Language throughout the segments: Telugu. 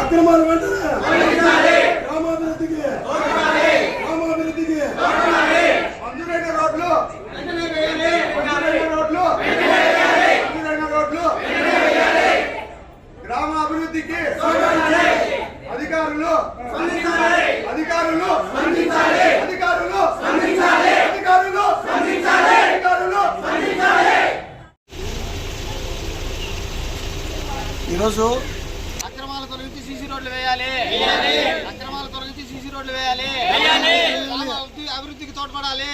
అక్రమాలు వెంటనే గ్రామాభివృద్ధికి? గ్రామాభివృద్ధికి? మంజూరైన రోడ్లు? రోడ్లు? మంజూరైన రోడ్లు? గ్రామ అభివృద్ధికి అధికారులు? అధికారులు? అధికారులు? అధికారులు? అధికారులు? ఈరోజు సీసీ రోడ్లు వేయాలి. అక్రమాల తొలగించి సీసీ రోడ్లు వేయాలి. అభివృద్ధికి తోడ్పడాలి.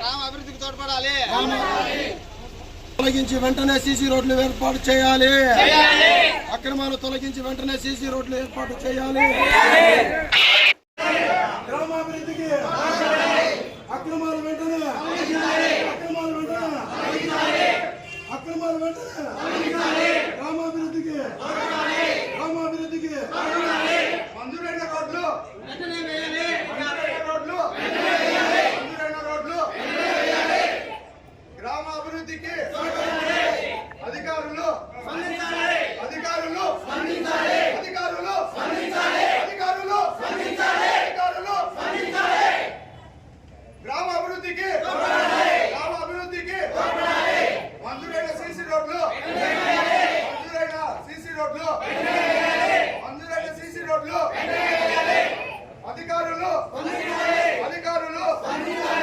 గ్రామ అభివృద్ధికి తోడ్పడాలి. తొలగించి వెంటనే సీసీ రోడ్లు ఏర్పాటు చేయాలి. అక్రమాలు తొలగించి వెంటనే సీసీ రోడ్లు ఏర్పాటు చేయాలి. గ్రామాభివృద్ధికి అక్రమాలు వెంటనే అక్రమాలు వెంటనే అక్రమాలు వెంటనే గ్రామాభివృద్ధికి గ్రామాభివృద్ధికి మంజూరైన రోడ్లు మంజూరైన రోడ్లు మంజూరైన రోడ్లు గ్రామ అభివృద్ధికి అధికారులు అధికారులు అధికారులు అధికారులు అధికారులు గ్రామ అభివృద్ధికి గ్రామ అభివృద్ధికి మంజూరైన సీసీ రోడ్లు మంజూరైన సీసీ రోడ్లు మంజూరైన సీసీ రోడ్లు అధికారులు అధికారులు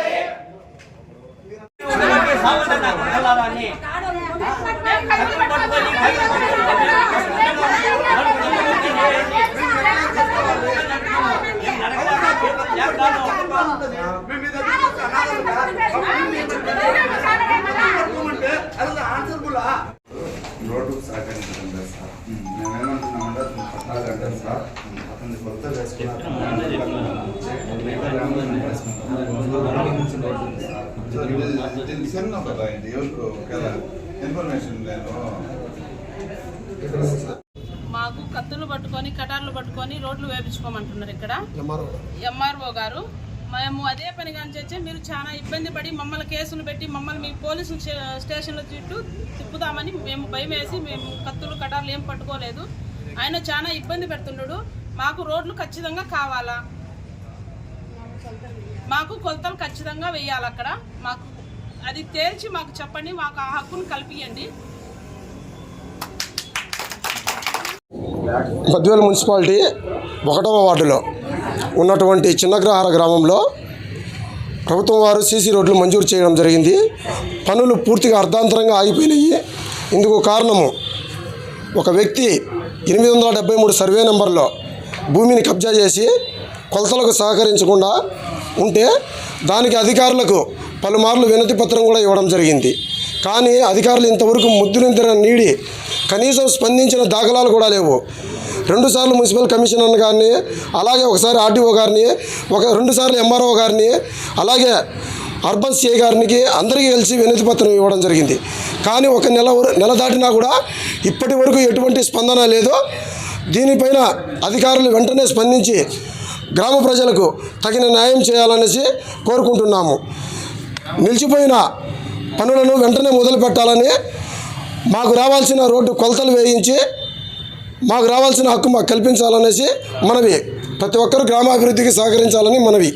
మేము మాకు కత్తులు పట్టుకొని కటార్లు పట్టుకొని రోడ్లు వేపించుకోమంటున్నారు ఇక్కడ. ఎంఆర్ఓ గారు. మేము అదే పని కానీ చేస్తే మీరు చాలా ఇబ్బంది పడి మమ్మల్ని కేసులు పెట్టి మమ్మల్ని మీ పోలీసు స్టే- స్టేషన్ల చుట్టూ తిప్పుదామని మేము భయం వేసి మేము కత్తులు కటార్లు ఏం పట్టుకోలేదు. ఆయన చాలా ఇబ్బంది పెడుతున్నాడు. మాకు రోడ్లు ఖచ్చితంగా కావాలా? మాకు కొలతలు ఖచ్చితంగా వేయాలి అక్కడ. మాకు అది తేల్చి మాకు చెప్పండి మాకు ఆ హక్కును కల్పించండి బద్వేలు మున్సిపాలిటీ ఒకటవ వార్డులో ఉన్నటువంటి చిన్నగ్రహార గ్రామంలో ప్రభుత్వం వారు సీసీ రోడ్లు మంజూరు చేయడం జరిగింది. పనులు పూర్తిగా అర్ధాంతరంగా ఆగిపోయినాయి. ఇందుకు కారణము ఒక వ్యక్తి ఎనిమిది వందల డెబ్బై మూడు సర్వే నెంబర్లో భూమిని కబ్జా చేసి కొలతలకు సహకరించకుండా ఉంటే దానికి అధికారులకు పలుమార్లు వినతి పత్రం కూడా ఇవ్వడం జరిగింది. కానీ అధికారులు ఇంతవరకు ముద్దునిద్ర నీడి కనీసం స్పందించిన దాఖలాలు కూడా లేవు. రెండుసార్లు మున్సిపల్ కమిషనర్ గారిని అలాగే ఒకసారి ఆర్డీఓ గారిని ఒక రెండుసార్లు ఎంఆర్ఓ గారిని అలాగే అర్బన్ సిఐ గారికి అందరికీ కలిసి వినతి పత్రం ఇవ్వడం జరిగింది. కానీ ఒక నెల నెల దాటినా కూడా ఇప్పటి వరకు ఎటువంటి స్పందన లేదు దీనిపైన అధికారులు వెంటనే స్పందించి గ్రామ ప్రజలకు తగిన న్యాయం చేయాలనేసి కోరుకుంటున్నాము. నిలిచిపోయిన పనులను వెంటనే మొదలు పెట్టాలని మాకు రావాల్సిన రోడ్డు కొలతలు వేయించి మాకు రావాల్సిన హక్కు మాకు కల్పించాలనేసి మనవి. ప్రతి ఒక్కరు గ్రామాభివృద్ధికి సహకరించాలని మనవి.